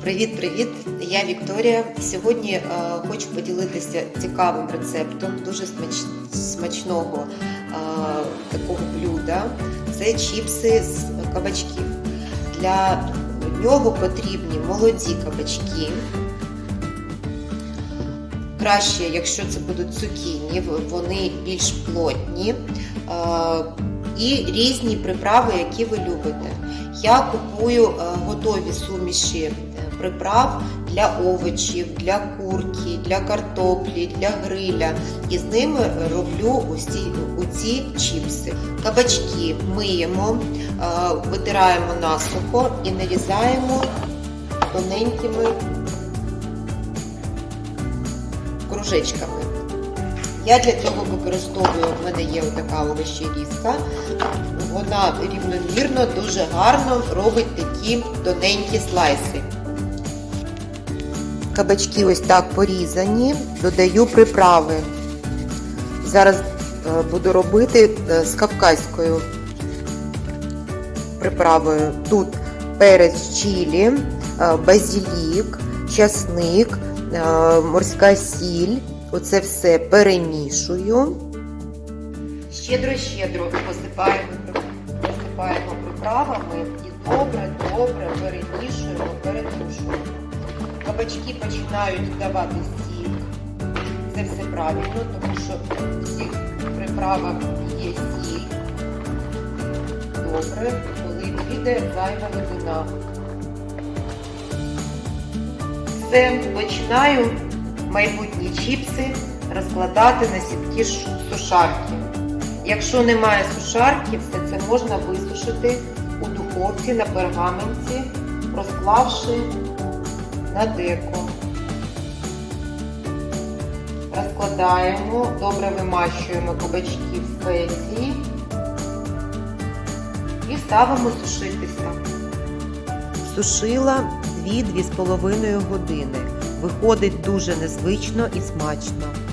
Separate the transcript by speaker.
Speaker 1: Привіт-привіт! Я Вікторія. Сьогодні е, хочу поділитися цікавим рецептом дуже смач- смачного е, такого блюда. Це чіпси з кабачків. Для нього потрібні молоді кабачки. Краще, якщо це будуть цукіні, вони більш плотні. Е, І різні приправи, які ви любите. Я купую е, готові суміші е, приправ для овочів, для курки, для картоплі, для гриля. І з ними роблю усі, оці чіпси. Кабачки миємо, е, витираємо насухо і нарізаємо тоненькими кружечками. Я для цього використовую, в мене є така овощерізка. Вона рівномірно, дуже гарно робить такі тоненькі слайси. Кабачки ось так порізані, додаю приправи. Зараз е, буду робити е, з кавказькою приправою. Тут перець чилі, е, базилік, часник, морська сіль. Оце все перемішую. Щедро-щедро посипаємо, посипаємо приправами і добре-добре перемішуємо, перетрушуємо. Кабачки починають давати сік. Це все правильно, тому що в цих приправах є сіль. Добре, коли піде зайва водина. Все, починаю майбутні чіпси розкладати на сітки сушарки. Якщо немає сушарки, все це можна висушити у духовці на пергаменті, розклавши на деко. Розкладаємо, добре вимащуємо кабачки в спеції і ставимо сушитися. Сушила 2-2,5 години. Виходить дуже незвично і смачно.